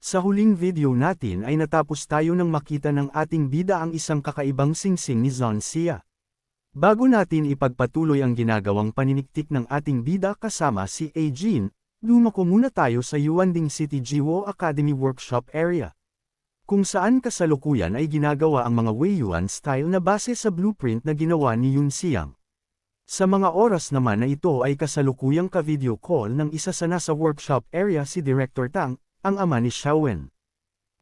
Sa huling video natin ay natapos tayo nang makita ng ating bida ang isang kakaibang singsing ni Zon. Bago natin ipagpatuloy ang ginagawang paniniktik ng ating bida kasama si Ajin, lumako muna tayo sa Yuanding City Jiwo Academy Workshop Area. Kung saan kasalukuyan ay ginagawa ang mga Weiyuan style na base sa blueprint na ginawa ni Yun Siang. Sa mga oras naman na ito ay kasalukuyang ka-video call ng isa sa nasa workshop area si Director Tang, ang ama ni Xiaowen.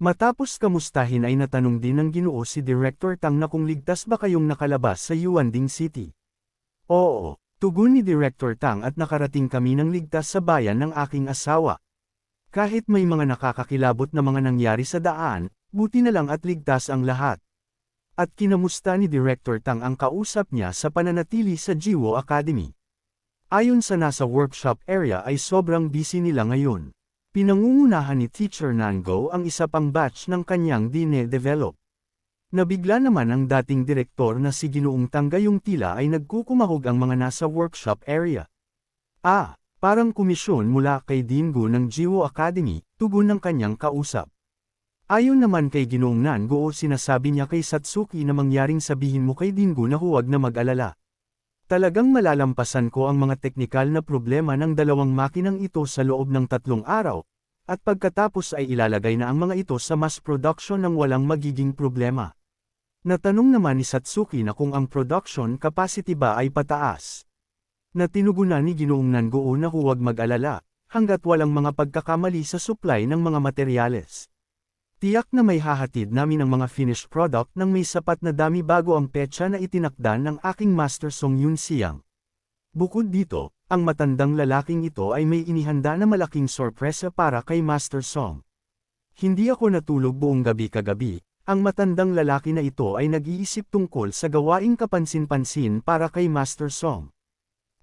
Matapos kamustahin ay natanong din ng ginoo si Director Tang na kung ligtas ba kayong nakalabas sa Yuanding City. Oo, tugon ni Director Tang at nakarating kami ng ligtas sa bayan ng aking asawa. Kahit may mga nakakakilabot na mga nangyari sa daan, buti na lang at ligtas ang lahat. At kinamusta ni Director Tang ang kausap niya sa pananatili sa Jiwo Academy. Ayon sa nasa workshop area ay sobrang busy nila ngayon. Pinangungunahan ni Teacher Nango ang isa pang batch ng kanyang dine-develop. Nabigla naman ang dating direktor na si Ginoong Tanggayong tila ay nagkukumahog ang mga nasa workshop area. Ah, parang komisyon mula kay Dingo ng Jiwo Academy, tugon ng kanyang kausap. Ayon naman kay Ginoong Nango sinasabi niya kay Satsuki na mangyaring sabihin mo kay Dingo na huwag na mag-alala. Talagang malalampasan ko ang mga teknikal na problema ng dalawang makinang ito sa loob ng tatlong araw, at pagkatapos ay ilalagay na ang mga ito sa mass production ng walang magiging problema. Natanong naman ni Satsuki na kung ang production capacity ba ay pataas. Natinugunan ni Ginoong Nanguo na huwag mag-alala, hanggat walang mga pagkakamali sa supply ng mga materyales. Tiyak na may hahatid namin ang mga finished product ng may sapat na dami bago ang petsa na itinakda ng aking Master Song Yun Siang. Bukod dito, ang matandang lalaking ito ay may inihanda na malaking sorpresa para kay Master Song. Hindi ako natulog buong gabi kagabi, ang matandang lalaki na ito ay nag-iisip tungkol sa gawaing kapansin-pansin para kay Master Song.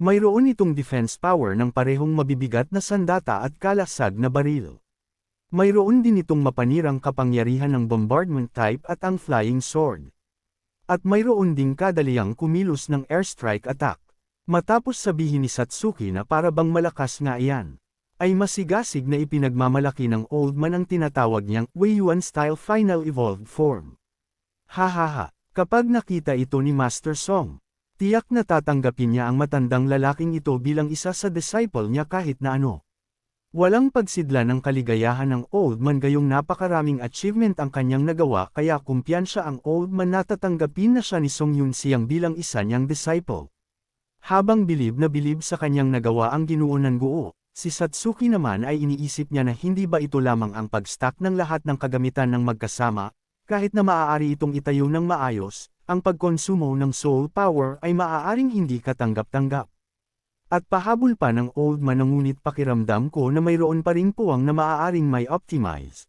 Mayroon itong defense power ng parehong mabibigat na sandata at kalasag na baril. Mayroon din itong mapanirang kapangyarihan ng bombardment type at ang flying sword. At mayroon ding kadaliang kumilos ng airstrike attack. Matapos sabihin ni Satsuki na para bang malakas nga iyan, ay masigasig na ipinagmamalaki ng old man ang tinatawag niyang Weiyuan style final evolved form. Hahaha, kapag nakita ito ni Master Song, tiyak na tatanggapin niya ang matandang lalaking ito bilang isa sa disciple niya kahit na ano. Walang pagsidla ng kaligayahan ng old man gayong napakaraming achievement ang kanyang nagawa kaya kumpiyansya ang old man na tatanggapin na siya ni Song Yun Siyang bilang isa niyang disciple. Habang bilib na bilib sa kanyang nagawa ang ginuunan guo, si Satsuki naman ay iniisip niya na hindi ba ito lamang ang pag-stack ng lahat ng kagamitan ng magkasama, kahit na maaari itong itayo ng maayos, ang pagkonsumo ng soul power ay maaaring hindi katanggap-tanggap. At pahabol pa ng old man ngunit pakiramdam ko na mayroon pa ring puwang na maaaring may optimize.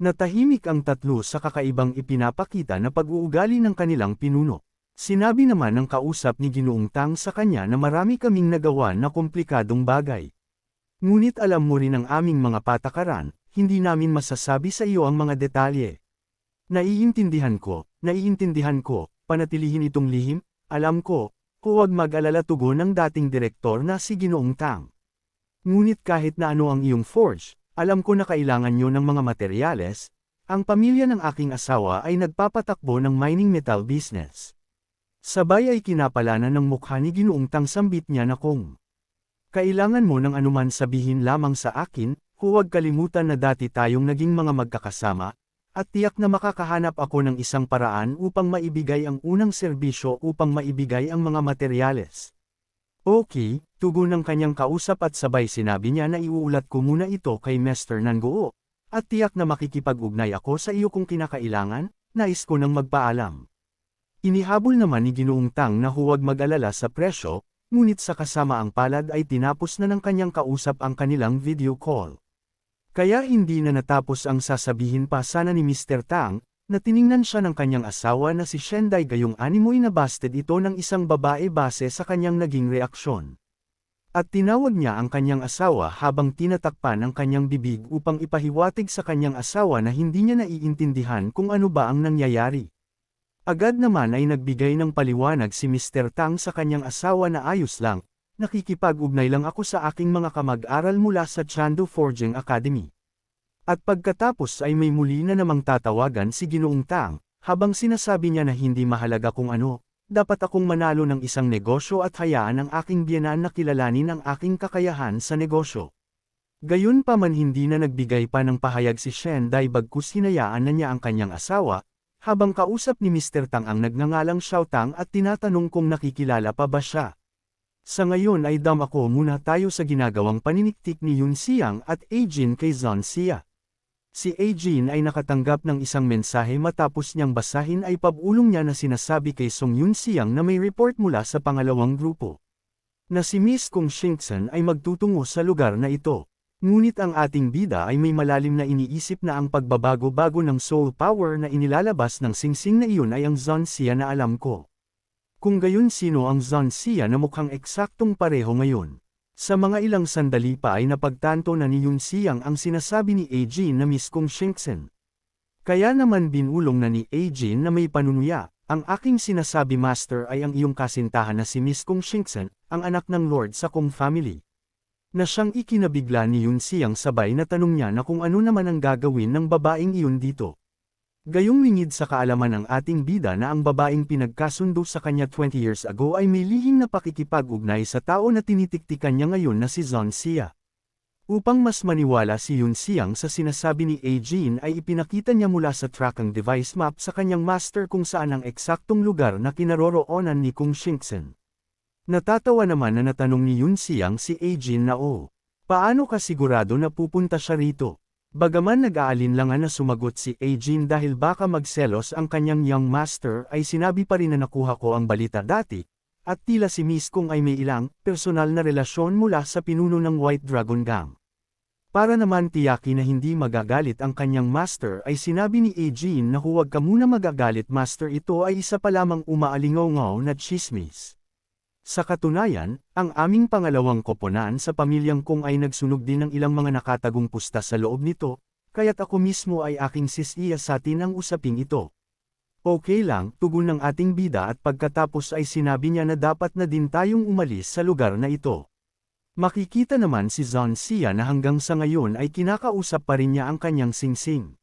Natahimik ang tatlo sa kakaibang ipinapakita na pag-uugali ng kanilang pinuno. Sinabi naman ng kausap ni Ginoong Tang sa kanya na marami kaming nagawa na komplikadong bagay. Ngunit alam mo rin ang aming mga patakaran, hindi namin masasabi sa iyo ang mga detalye. Naiintindihan ko, naiintindihan ko, panatilihin itong lihim, alam ko, Huwag mag-alala tugon ng dating direktor na si Ginoong Tang. Ngunit kahit na ano ang iyong forge, alam ko na kailangan nyo ng mga materyales, ang pamilya ng aking asawa ay nagpapatakbo ng mining metal business. Sabay ay kinapalanan ng mukha ni Ginoong Tang sambit niya na kung kailangan mo ng anuman sabihin lamang sa akin, huwag kalimutan na dati tayong naging mga magkakasama, at tiyak na makakahanap ako ng isang paraan upang maibigay ang unang serbisyo upang maibigay ang mga materyales. Okay, tugon ng kanyang kausap at sabay sinabi niya na iuulat ko muna ito kay Mr. Nanguo, at tiyak na makikipag-ugnay ako sa iyo kung kinakailangan, nais ko nang magpaalam. Inihabol naman ni Ginoong Tang na huwag mag-alala sa presyo, ngunit sa kasama ang palad ay tinapos na ng kanyang kausap ang kanilang video call. Kaya hindi na natapos ang sasabihin pa sana ni Mr. Tang, na tiningnan siya ng kanyang asawa na si Shendai gayong animoy na busted ito ng isang babae base sa kanyang naging reaksyon. At tinawag niya ang kanyang asawa habang tinatakpan ang kanyang bibig upang ipahiwatig sa kanyang asawa na hindi niya naiintindihan kung ano ba ang nangyayari. Agad naman ay nagbigay ng paliwanag si Mr. Tang sa kanyang asawa na ayos lang, Nakikipag-ugnay lang ako sa aking mga kamag-aral mula sa Chando Forging Academy. At pagkatapos ay may muli na namang tatawagan si Ginoong Tang, habang sinasabi niya na hindi mahalaga kung ano, dapat akong manalo ng isang negosyo at hayaan ang aking biyanan na kilalanin ang aking kakayahan sa negosyo. Gayun pa man hindi na nagbigay pa ng pahayag si Shen dahil bagkus hinayaan na niya ang kanyang asawa, habang kausap ni Mr. Tang ang nagngangalang Xiao Tang at tinatanong kung nakikilala pa ba siya. Sa ngayon ay dam ako muna tayo sa ginagawang paniniktik ni Yun Xiang at Ajin kay Zon Xia. Si Ajin ay nakatanggap ng isang mensahe matapos niyang basahin ay pabulong niya na sinasabi kay Song Yun Xiang na may report mula sa pangalawang grupo. Na si Miss Kung Shinkson ay magtutungo sa lugar na ito. Ngunit ang ating bida ay may malalim na iniisip na ang pagbabago-bago ng soul power na inilalabas ng singsing na iyon ay ang Zon Xia na alam ko. Kung gayon sino ang Zon Xia na mukhang eksaktong pareho ngayon. Sa mga ilang sandali pa ay napagtanto na ni Yun Siyang ang sinasabi ni Ajin na Miss Kung Shinksen. Kaya naman binulong na ni Ajin na may panunuya, ang aking sinasabi master ay ang iyong kasintahan na si Miss Kung Shinksen, ang anak ng Lord sa Kung family. Na siyang ikinabigla ni Yun Siyang sabay na tanong niya na kung ano naman ang gagawin ng babaeng iyon dito. Gayong lingid sa kaalaman ng ating bida na ang babaeng pinagkasundo sa kanya 20 years ago ay may lihim na pakikipag-ugnay sa tao na tinitiktikan niya ngayon na si Zon Xia. Upang mas maniwala si Yun Xiang sa sinasabi ni Ajin ay ipinakita niya mula sa tracking device map sa kanyang master kung saan ang eksaktong lugar na kinaroroonan ni Kung Shinksen. Natatawa naman na natanong ni Yun Xiang si Ajin na oh, paano ka sigurado na pupunta siya rito? Bagaman nag-aalinlangan na sumagot si Ajin dahil baka magselos ang kanyang young master ay sinabi pa rin na nakuha ko ang balita dati, at tila si Miss Kung ay may ilang personal na relasyon mula sa pinuno ng White Dragon Gang. Para naman tiyaki na hindi magagalit ang kanyang master ay sinabi ni Ajin na huwag ka muna magagalit master ito ay isa pa lamang umaalingaw na chismis. Sa katunayan, ang aming pangalawang koponan sa pamilyang kong ay nagsunog din ng ilang mga nakatagong pusta sa loob nito, kaya't ako mismo ay aking sisiya sa atin ang usaping ito. Okay lang, tugon ng ating bida at pagkatapos ay sinabi niya na dapat na din tayong umalis sa lugar na ito. Makikita naman si Zon Sia na hanggang sa ngayon ay kinakausap pa rin niya ang kanyang singsing.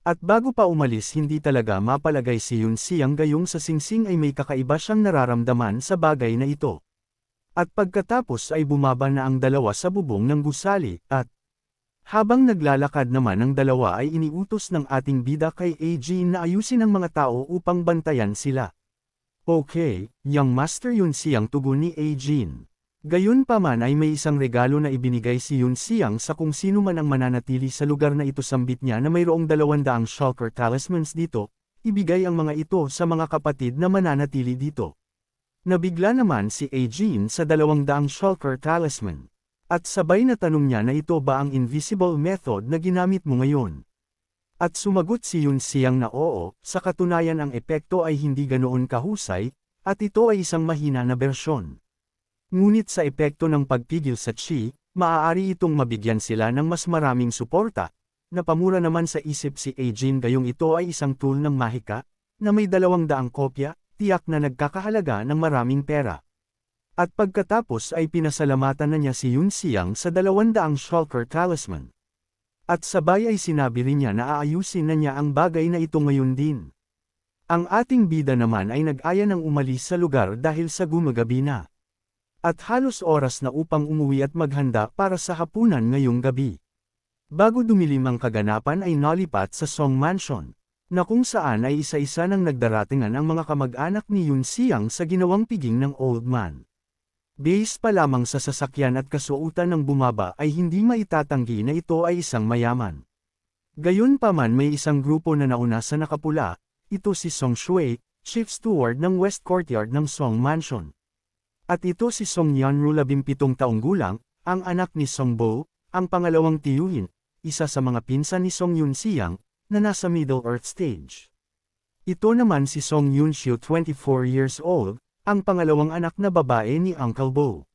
At bago pa umalis hindi talaga mapalagay si Yun Siyang gayong sa singsing ay may kakaiba siyang nararamdaman sa bagay na ito. At pagkatapos ay bumaba na ang dalawa sa bubong ng gusali, at habang naglalakad naman ang dalawa ay iniutos ng ating bida kay AG na ayusin ang mga tao upang bantayan sila. Okay, young master Yun Siyang tugon ni Ajin. Gayun pa man ay may isang regalo na ibinigay si Yun Siang sa kung sino man ang mananatili sa lugar na ito sambit niya na mayroong dalawandaang shulker talismans dito, ibigay ang mga ito sa mga kapatid na mananatili dito. Nabigla naman si Ajin sa dalawang daang shulker talisman. At sabay na tanong niya na ito ba ang invisible method na ginamit mo ngayon. At sumagot si Yun Siang na oo, sa katunayan ang epekto ay hindi ganoon kahusay, at ito ay isang mahina na bersyon. Ngunit sa epekto ng pagpigil sa chi, maaari itong mabigyan sila ng mas maraming suporta, napamura naman sa isip si Ajin gayong ito ay isang tool ng mahika, na may dalawang daang kopya, tiyak na nagkakahalaga ng maraming pera. At pagkatapos ay pinasalamatan na niya si Yun Siang sa dalawandaang shulker talisman. At sabay ay sinabi rin niya na aayusin na niya ang bagay na ito ngayon din. Ang ating bida naman ay nag-aya ng umalis sa lugar dahil sa gumagabi na. At halos oras na upang umuwi at maghanda para sa hapunan ngayong gabi. Bago dumilim ang kaganapan ay nalipat sa Song Mansion, na kung saan ay isa-isa nang nagdaratingan ang mga kamag-anak ni Yun Siang sa ginawang piging ng old man. Base pa lamang sa sasakyan at kasuotan ng bumaba ay hindi maitatanggi na ito ay isang mayaman. Gayon pa man may isang grupo na nauna sa nakapula, ito si Song Shui, Chief Steward ng West Courtyard ng Song Mansion. At ito si Song Yanru 17 taong gulang, ang anak ni Song Bo, ang pangalawang tiyuhin, isa sa mga pinsan ni Song Yun Siang, na nasa Middle Earth stage. Ito naman si Song Yun Xiu 24 years old, ang pangalawang anak na babae ni Uncle Bo.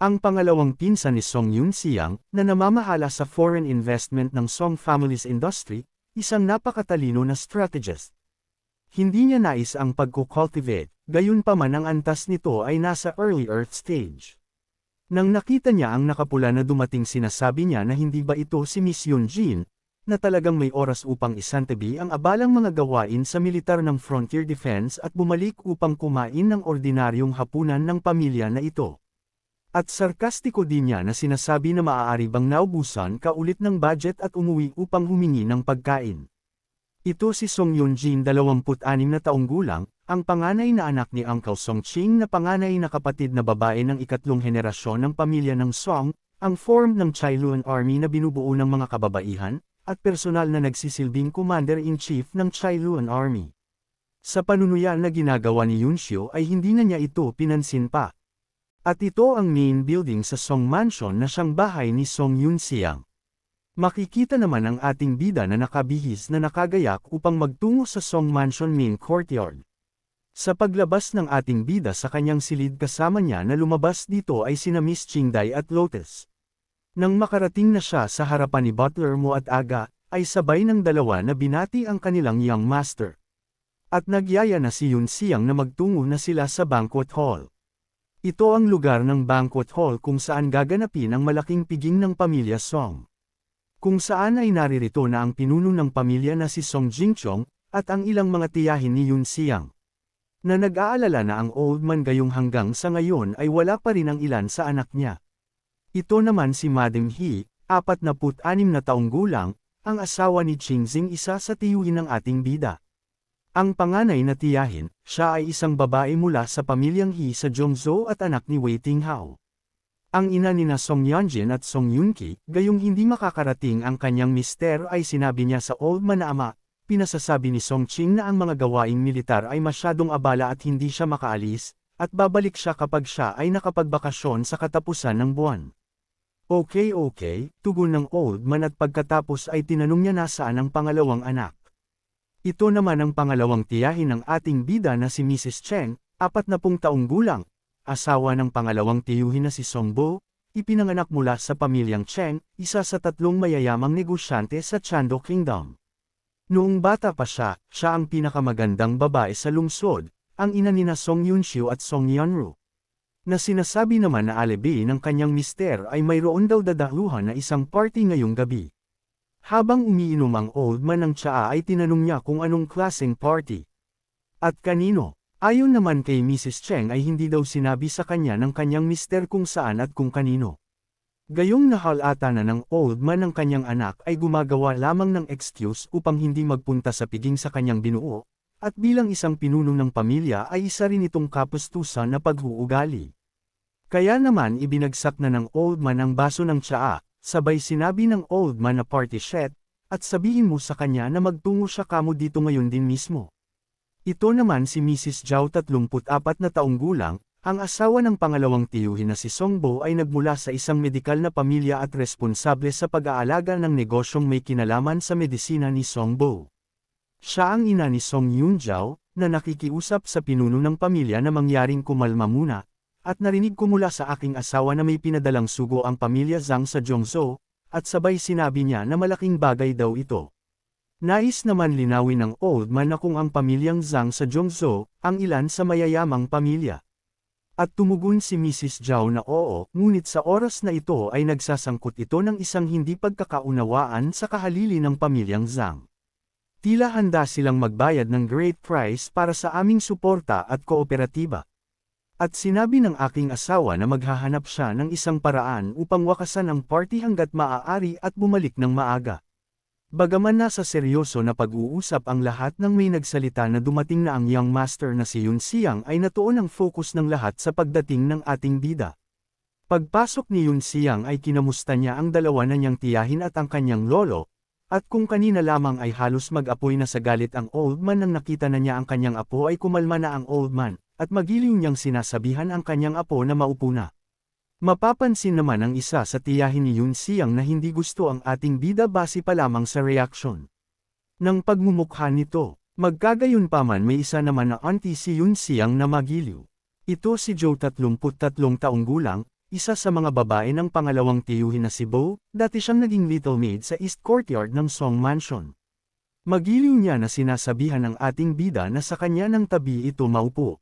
Ang pangalawang pinsan ni Song Yun Siang, na namamahala sa foreign investment ng Song Family's Industry, isang napakatalino na strategist. Hindi niya nais ang pagkukultivate, gayon pa man ang antas nito ay nasa early earth stage. Nang nakita niya ang nakapula na dumating sinasabi niya na hindi ba ito si Miss Yun Jin, na talagang may oras upang isantabi ang abalang mga gawain sa militar ng Frontier Defense at bumalik upang kumain ng ordinaryong hapunan ng pamilya na ito. At sarkastiko din niya na sinasabi na maaari bang naubusan ka ulit ng budget at umuwi upang humingi ng pagkain. Ito si Song Yun-jin 26 na taong gulang, ang panganay na anak ni Uncle Song Ching na panganay na kapatid na babae ng ikatlong henerasyon ng pamilya ng Song, ang form ng Chailuan Army na binubuo ng mga kababaihan, at personal na nagsisilbing Commander-in-Chief ng Chailuan Army. Sa panunuyan na ginagawa ni Yunxiu ay hindi na niya ito pinansin pa. At ito ang main building sa Song Mansion na siyang bahay ni Song Yunxiang. Makikita naman ang ating bida na nakabihis na nakagayak upang magtungo sa Song Mansion main courtyard. Sa paglabas ng ating bida sa kanyang silid kasama niya na lumabas dito ay sina Miss Chingday at Lotus. Nang makarating na siya sa harapan ni Butler Mo at Aga, ay sabay ng dalawa na binati ang kanilang young master. At nagyaya na si Yun Siyang na magtungo na sila sa banquet hall. Ito ang lugar ng banquet hall kung saan gaganapin ang malaking piging ng pamilya Song. Kung saan ay naririto na ang pinuno ng pamilya na si Song Jingchong, at ang ilang mga tiyahin ni Yun Siyang na nag-aalala na ang old man gayong hanggang sa ngayon ay wala pa rin ang ilan sa anak niya. Ito naman si Madam He, 46 na taong gulang, ang asawa ni Qingxing isa sa tiyuhin ng ating bida. Ang panganay na tiyahin, siya ay isang babae mula sa pamilyang He sa Zhongzhou at anak ni Wei Tinghao. Ang ina ni na Song Yanjin at Song Yunki, gayong hindi makakarating ang kanyang mister ay sinabi niya sa old man na ama, Pinasasabi ni Song Ching na ang mga gawaing militar ay masyadong abala at hindi siya makaalis, at babalik siya kapag siya ay nakapagbakasyon sa katapusan ng buwan. Okay okay, tugon ng old man at pagkatapos ay tinanong niya nasaan ang pangalawang anak. Ito naman ang pangalawang tiyahin ng ating bida na si Mrs. Cheng, apat na pung taong gulang, asawa ng pangalawang tiyuhin na si Song Bo, ipinanganak mula sa pamilyang Cheng, isa sa tatlong mayayamang negosyante sa Chando Kingdom. Noong bata pa siya, siya ang pinakamagandang babae sa lungsod, ang ina ni na Song Yunxiu at Song Yunru. Na sinasabi naman na alibi ng kanyang mister ay mayroon daw dadaluhan na isang party ngayong gabi. Habang umiinom ang old man ng tsaa ay tinanong niya kung anong klaseng party. At kanino? Ayon naman kay Mrs. Cheng ay hindi daw sinabi sa kanya ng kanyang mister kung saan at kung kanino. Gayong nahalata na ng old man ng kanyang anak ay gumagawa lamang ng excuse upang hindi magpunta sa piging sa kanyang binuo, at bilang isang pinuno ng pamilya ay isa rin itong kapustusan na paghuugali. Kaya naman ibinagsak na ng old man ang baso ng tsaa, sabay sinabi ng old man na party shet, at sabihin mo sa kanya na magtungo siya kamo dito ngayon din mismo. Ito naman si Mrs. Zhao 34 na taong gulang, ang asawa ng pangalawang tiyuhin na si Songbo ay nagmula sa isang medikal na pamilya at responsable sa pag-aalaga ng negosyong may kinalaman sa medisina ni Songbo. Siya ang ina ni Song Yunjiao, na nakikiusap sa pinuno ng pamilya na mangyaring kumalma muna, at narinig ko mula sa aking asawa na may pinadalang sugo ang pamilya Zhang sa Zhongzhou, at sabay sinabi niya na malaking bagay daw ito. Nais naman linawin ng old man na kung ang pamilyang Zhang sa Zhongzhou, ang ilan sa mayayamang pamilya. At tumugon si Mrs. Zhao na oo, ngunit sa oras na ito ay nagsasangkot ito ng isang hindi pagkakaunawaan sa kahalili ng pamilyang Zhang. Tila handa silang magbayad ng great price para sa aming suporta at kooperatiba. At sinabi ng aking asawa na maghahanap siya ng isang paraan upang wakasan ang party hanggat maaari at bumalik ng maaga. Bagaman nasa seryoso na pag-uusap ang lahat ng may nagsalita na dumating na ang young master na si Yun Siyang ay natuon ang focus ng lahat sa pagdating ng ating bida. Pagpasok ni Yun Siyang ay kinamusta niya ang dalawa na niyang tiyahin at ang kanyang lolo, at kung kanina lamang ay halos mag-apoy na sa galit ang old man nang nakita na niya ang kanyang apo ay kumalma na ang old man, at magiliw niyang sinasabihan ang kanyang apo na maupo na. Mapapansin naman ang isa sa tiyahin ni Yun Siyang na hindi gusto ang ating bida base pa lamang sa reaksyon. Nang pagmumukha nito, magkagayon pa man may isa naman na auntie si Yun Siyang na magiliw. Ito si Joe 33 taong gulang, isa sa mga babae ng pangalawang tiyuhin na si Bo, dati siyang naging little maid sa East Courtyard ng Song Mansion. Magiliw niya na sinasabihan ng ating bida na sa kanya ng tabi ito maupo.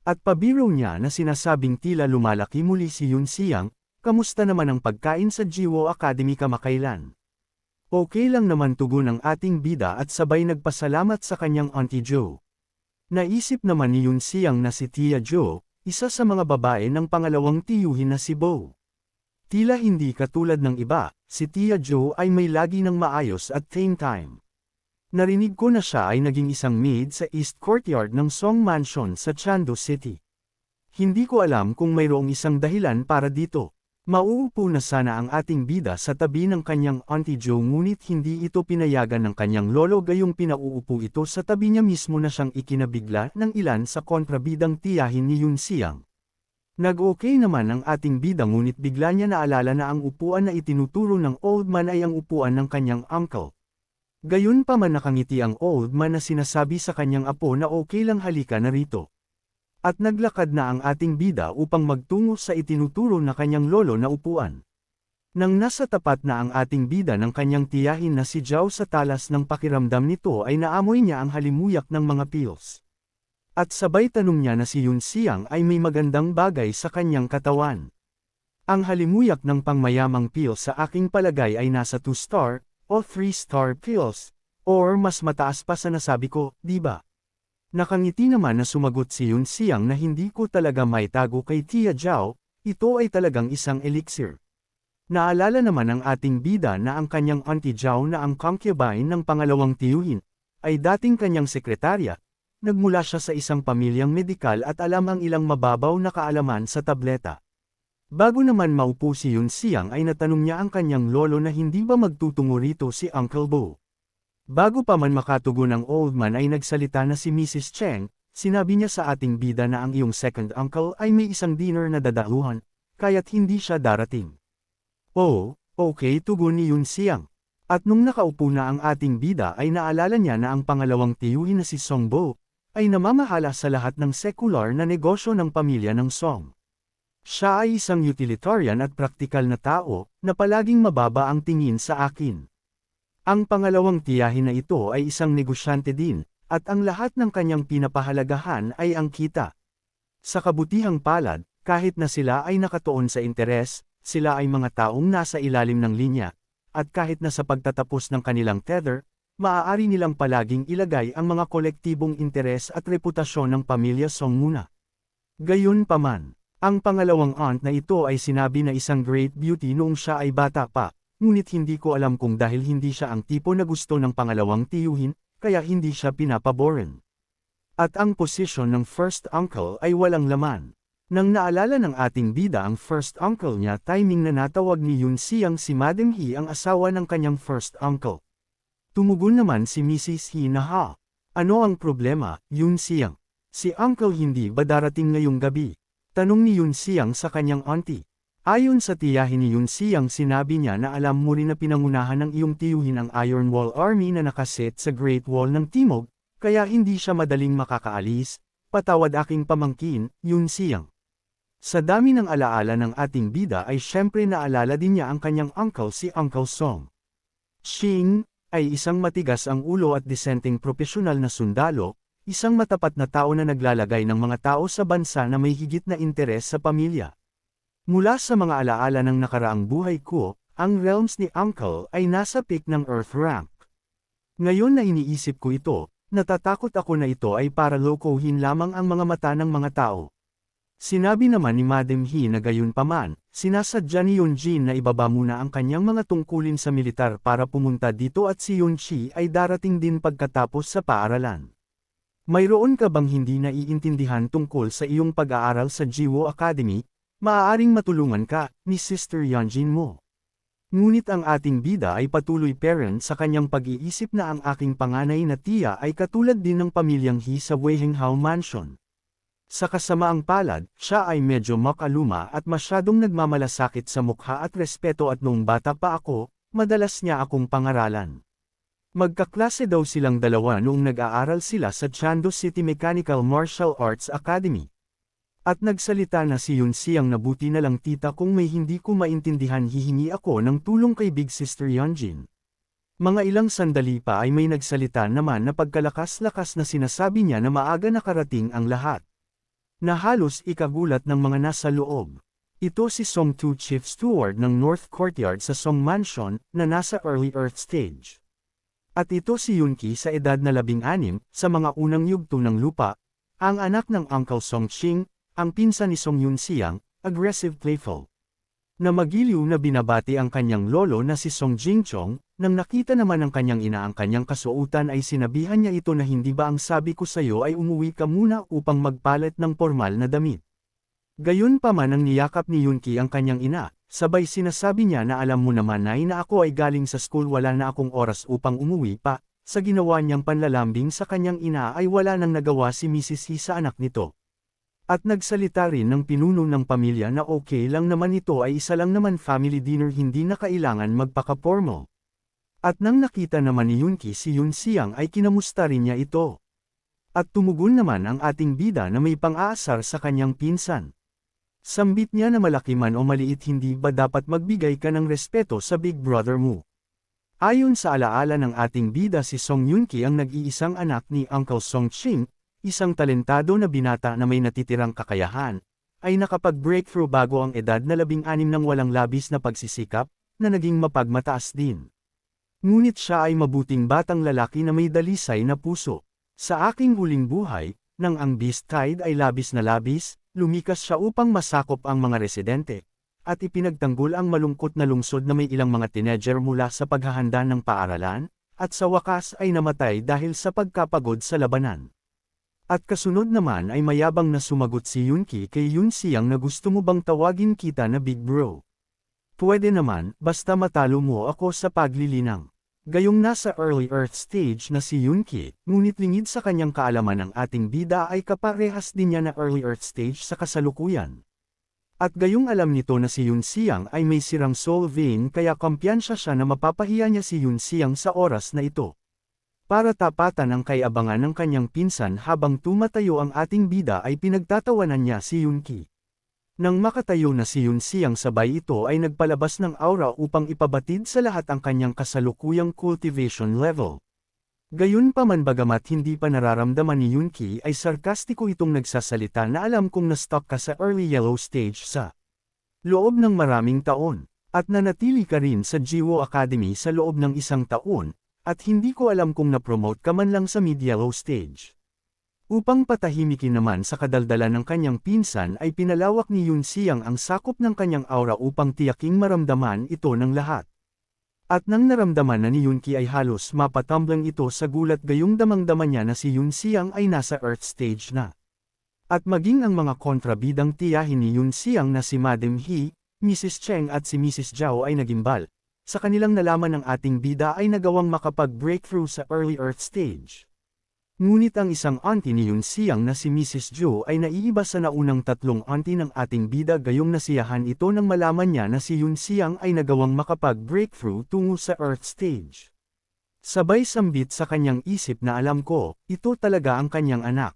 At pabiro niya na sinasabing tila lumalaki muli si Yun Siyang, kamusta naman ang pagkain sa Jiwo Academy kamakailan? Okay lang naman tugon ng ating bida at sabay nagpasalamat sa kanyang Auntie Joe. Naisip naman ni Yun Siyang na si Tia Joe, isa sa mga babae ng pangalawang tiyuhin na si Bo. Tila hindi katulad ng iba, si Tia Joe ay may lagi ng maayos at tame time. Narinig ko na siya ay naging isang maid sa East Courtyard ng Song Mansion sa Chando City. Hindi ko alam kung mayroong isang dahilan para dito. Mauupo na sana ang ating bida sa tabi ng kanyang Auntie Joe ngunit hindi ito pinayagan ng kanyang lolo gayong pinauupo ito sa tabi niya mismo na siyang ikinabigla ng ilan sa kontrabidang tiyahin ni Yun Siang. Nag-okay naman ang ating bida ngunit bigla niya naalala na ang upuan na itinuturo ng old man ay ang upuan ng kanyang uncle. Gayun pa man nakangiti ang old man na sinasabi sa kanyang apo na okay lang halika na rito. At naglakad na ang ating bida upang magtungo sa itinuturo na kanyang lolo na upuan. Nang nasa tapat na ang ating bida ng kanyang tiyahin na si Zhao sa talas ng pakiramdam nito ay naamoy niya ang halimuyak ng mga pills. At sabay tanong niya na si Yun Siang ay may magandang bagay sa kanyang katawan. Ang halimuyak ng pangmayamang pills sa aking palagay ay nasa 2-star o 3-star pills, or mas mataas pa sa nasabi ko, di ba? Nakangiti naman na sumagot si Yun Siang na hindi ko talaga maitago kay Tia Zhao, ito ay talagang isang elixir. Naalala naman ng ating bida na ang kanyang auntie Zhao na ang concubine ng pangalawang tiyuhin, ay dating kanyang sekretarya, nagmula siya sa isang pamilyang medikal at alam ang ilang mababaw na kaalaman sa tableta. Bago naman maupo si Yun Siang ay natanong niya ang kanyang lolo na hindi ba magtutungo rito si Uncle Bo. Bago pa man makatugon ang old man ay nagsalita na si Mrs. Cheng, sinabi niya sa ating bida na ang iyong second uncle ay may isang dinner na dadaluhan, kaya't hindi siya darating. Oh, okay tugon ni Yun Siang. At nung nakaupo na ang ating bida ay naalala niya na ang pangalawang tiyuhin na si Song Bo, ay namamahala sa lahat ng secular na negosyo ng pamilya ng Song. Siya ay isang utilitarian at praktikal na tao, na palaging mababa ang tingin sa akin. Ang pangalawang tiyahin na ito ay isang negosyante din, at ang lahat ng kanyang pinapahalagahan ay ang kita. Sa kabutihang palad, kahit na sila ay nakatuon sa interes, sila ay mga taong nasa ilalim ng linya, at kahit na sa pagtatapos ng kanilang tether, maaari nilang palaging ilagay ang mga kolektibong interes at reputasyon ng pamilya Song muna. Gayun paman, ang pangalawang aunt na ito ay sinabi na isang great beauty noong siya ay bata pa, ngunit hindi ko alam kung dahil hindi siya ang tipo na gusto ng pangalawang tiyuhin, kaya hindi siya pinapaboren. At ang posisyon ng first uncle ay walang laman. Nang naalala ng ating bida ang first uncle niya timing na natawag ni Yun Siyang si Madam He ang asawa ng kanyang first uncle. Tumugon naman si Mrs. He na ha. Ano ang problema, Yun Siyang? Si uncle hindi ba darating ngayong gabi? Tanong ni Yun Siyang sa kanyang auntie. Ayon sa tiyahin ni Yun Siyang sinabi niya na alam mo rin na pinangunahan ng iyong tiyuhin ang Iron Wall Army na nakaset sa Great Wall ng Timog, kaya hindi siya madaling makakaalis, patawad aking pamangkin, Yun Siyang. Sa dami ng alaala ng ating bida ay syempre naalala din niya ang kanyang uncle si Uncle Song. Xing, ay isang matigas ang ulo at disenteng profesional na sundalo, isang matapat na tao na naglalagay ng mga tao sa bansa na may higit na interes sa pamilya. Mula sa mga alaala ng nakaraang buhay ko, ang realms ni Uncle ay nasa peak ng Earth rank. Ngayon na iniisip ko ito, natatakot ako na ito ay para lokohin lamang ang mga mata ng mga tao. Sinabi naman ni Madam He na gayon paman, sinasadya ni Yunjin na ibaba muna ang kanyang mga tungkulin sa militar para pumunta dito at si Yunchi ay darating din pagkatapos sa paaralan. Mayroon ka bang hindi naiintindihan tungkol sa iyong pag-aaral sa Jiwo Academy, Maaaring matulungan ka, ni Sister Yanjin mo. Ngunit ang ating bida ay patuloy parent sa kanyang pag-iisip na ang aking panganay na tiya ay katulad din ng pamilyang He sa Weihenghao Mansion. Sa kasamaang palad, siya ay medyo makaluma at masyadong nagmamalasakit sa mukha at respeto at noong bata pa ako, madalas niya akong pangaralan. Magkaklase daw silang dalawa noong nag-aaral sila sa Chando City Mechanical Martial Arts Academy. At nagsalita na si Yun Siyang nabuti na lang tita kung may hindi ko maintindihan hihingi ako ng tulong kay Big Sister Yeonjin. Mga ilang sandali pa ay may nagsalita naman na pagkalakas-lakas na sinasabi niya na maaga nakarating ang lahat. Na halos ikagulat ng mga nasa loob. Ito si Song Tu Chief Steward ng North Courtyard sa Song Mansion na nasa early Earth stage. At ito si Yunki sa edad na labing-anim, sa mga unang yugto ng lupa, ang anak ng Uncle Song Ching, ang pinsan ni Song Yun Siang, aggressive playful. Na magiliw na binabati ang kanyang lolo na si Song Jingchong, nang nakita naman ng kanyang ina ang kanyang kasuotan ay sinabihan niya ito na hindi ba ang sabi ko sayo ay umuwi ka muna upang magpalit ng formal na damit. Gayon pa man ang niyakap ni Yunki ang kanyang ina, sabay sinasabi niya na alam mo naman na na ako ay galing sa school wala na akong oras upang umuwi pa, sa ginawa niyang panlalambing sa kanyang ina ay wala nang nagawa si Mrs. He sa anak nito. At nagsalita rin ng pinuno ng pamilya na okay lang naman ito ay isa lang naman family dinner hindi na kailangan magpaka-formal. At nang nakita naman ni Yunki si Yun Siang ay kinamusta rin niya ito. At tumugon naman ang ating bida na may pang-aasar sa kanyang pinsan. Sambit niya na malaki man o maliit hindi ba dapat magbigay ka ng respeto sa big brother mo. Ayon sa alaala ng ating bida si Song Yunki ang nag-iisang anak ni Uncle Song Ching, isang talentado na binata na may natitirang kakayahan, ay nakapag-breakthrough bago ang edad na labing-anim ng walang labis na pagsisikap, na naging mapagmataas din. Ngunit siya ay mabuting batang lalaki na may dalisay na puso. Sa aking huling buhay, nang ang beast tide ay labis na labis, Lumikas siya upang masakop ang mga residente, at ipinagtanggol ang malungkot na lungsod na may ilang mga teenager mula sa paghahanda ng paaralan, at sa wakas ay namatay dahil sa pagkapagod sa labanan. At kasunod naman ay mayabang na sumagot si Yunki kay Yun Siyang na gusto mo bang tawagin kita na Big Bro. Pwede naman, basta matalo mo ako sa paglilinang. Gayong nasa early Earth stage na si Yunki, ngunit lingid sa kanyang kaalaman ng ating bida ay kaparehas din niya na early Earth stage sa kasalukuyan. At gayong alam nito na si Yun Siang ay may sirang soul vein kaya kumpiyansya siya na mapapahiya niya si Yun Siang sa oras na ito. Para tapatan ang kayabangan ng kanyang pinsan habang tumatayo ang ating bida ay pinagtatawanan niya si Yunki. Nang makatayo na si Yun Siang sabay ito ay nagpalabas ng aura upang ipabatid sa lahat ang kanyang kasalukuyang cultivation level. Gayun pa man bagamat hindi pa nararamdaman ni Yunki ay sarkastiko itong nagsasalita na alam kong na-stuck ka sa early yellow stage sa loob ng maraming taon, at nanatili ka rin sa Jiwo Academy sa loob ng isang taon, at hindi ko alam kung na-promote ka man lang sa mid-yellow stage. Upang patahimikin naman sa kadaldalan ng kanyang pinsan ay pinalawak ni Yun Siang ang sakop ng kanyang aura upang tiyaking maramdaman ito ng lahat. At nang naramdaman na ni Yunki ay halos mapatumblang ito sa gulat gayong damang-dama niya na si Yun Siang ay nasa Earth stage na. At maging ang mga kontrabidang tiyahin ni Yun Siang na si Madam He, Mrs. Cheng at si Mrs. Zhao ay nagimbal. Sa kanilang nalaman ng ating bida ay nagawang makapag-breakthrough sa early Earth stage. Ngunit ang isang auntie ni Yun Siyang na si Mrs. Jo ay naiiba sa naunang tatlong auntie ng ating bida gayong nasiyahan ito nang malaman niya na si Yun Siyang ay nagawang makapag-breakthrough tungo sa Earth stage. Sabay sambit sa kanyang isip na alam ko, ito talaga ang kanyang anak.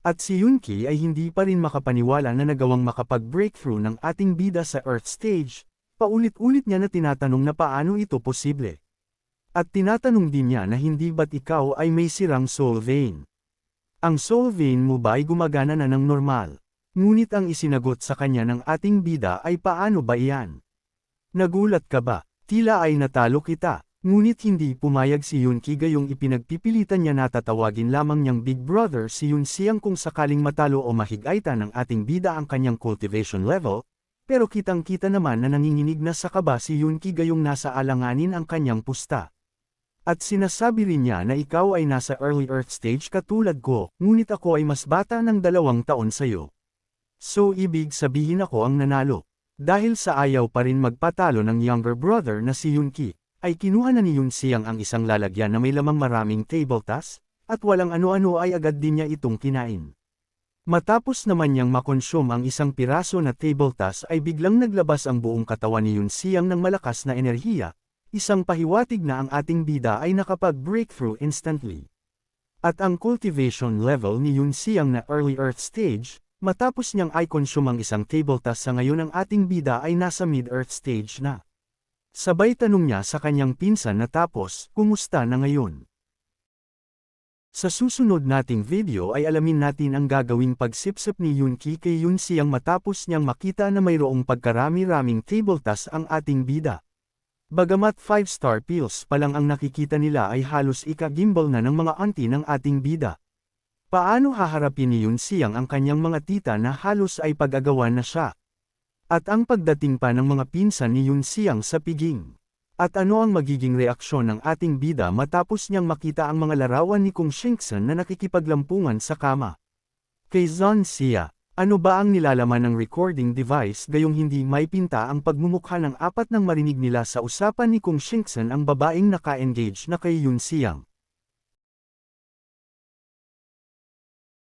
At si Yunki ay hindi pa rin makapaniwala na nagawang makapag-breakthrough ng ating bida sa Earth stage, paulit-ulit niya na tinatanong na paano ito posible. At tinatanong din niya na hindi ba't ikaw ay may sirang soul vein. Ang soul vein mo ba ay gumagana na ng normal? Ngunit ang isinagot sa kanya ng ating bida ay paano ba iyan? Nagulat ka ba? Tila ay natalo kita. Ngunit hindi pumayag si Yunki gayong ipinagpipilitan niya natatawagin lamang niyang big brother si Yun Siang kung sakaling matalo o mahigayta ng ating bida ang kanyang cultivation level, pero kitang-kita naman na nanginginig na sa kaba si Yunki gayong nasa alanganin ang kanyang pusta. At sinasabi rin niya na ikaw ay nasa early earth stage katulad ko, ngunit ako ay mas bata ng dalawang taon sa'yo. So ibig sabihin ako ang nanalo. Dahil sa ayaw pa rin magpatalo ng younger brother na si Yunki, ay kinuha na ni Yun ang isang lalagyan na may lamang maraming table task, at walang ano-ano ay agad din niya itong kinain. Matapos naman niyang makonsyum ang isang piraso na table task ay biglang naglabas ang buong katawan ni Yun Siang ng malakas na enerhiya, Isang pahiwatig na ang ating bida ay nakapag-breakthrough instantly. At ang cultivation level ni Yun Siang na early earth stage, matapos niyang i-consume ang isang table task sa ngayon ang ating bida ay nasa mid-earth stage na. Sabay tanong niya sa kanyang pinsan na tapos, kumusta na ngayon? Sa susunod nating video ay alamin natin ang gagawing pagsipsip ni Yunki kay Yun Siyang matapos niyang makita na mayroong pagkarami-raming table task ang ating bida. Bagamat 5-star pills pa lang ang nakikita nila ay halos ika-gimbal na ng mga auntie ng ating bida. Paano haharapin ni Yun Siyang ang kanyang mga tita na halos ay pag-agawan na siya? At ang pagdating pa ng mga pinsan ni Yun Siyang sa piging. At ano ang magiging reaksyon ng ating bida matapos niyang makita ang mga larawan ni Kung Shinkson na nakikipaglampungan sa kama? Kay Zon Sia, ano ba ang nilalaman ng recording device gayong hindi may pinta ang pagmumukha ng apat ng marinig nila sa usapan ni Kung Shinkson ang babaeng naka-engage na kay Yun Siyang?